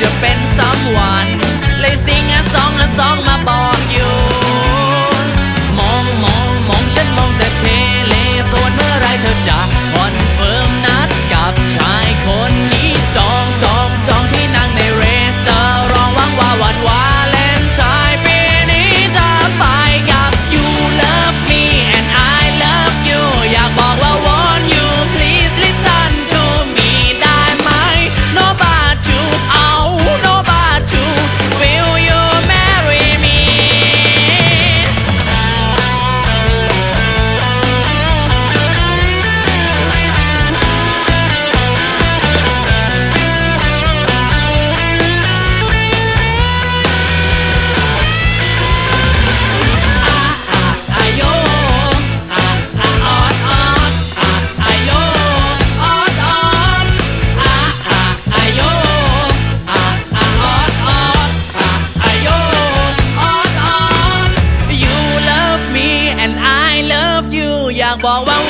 จะเป็นสองวัน เลยสิงอันสองอันสองากบอกว่า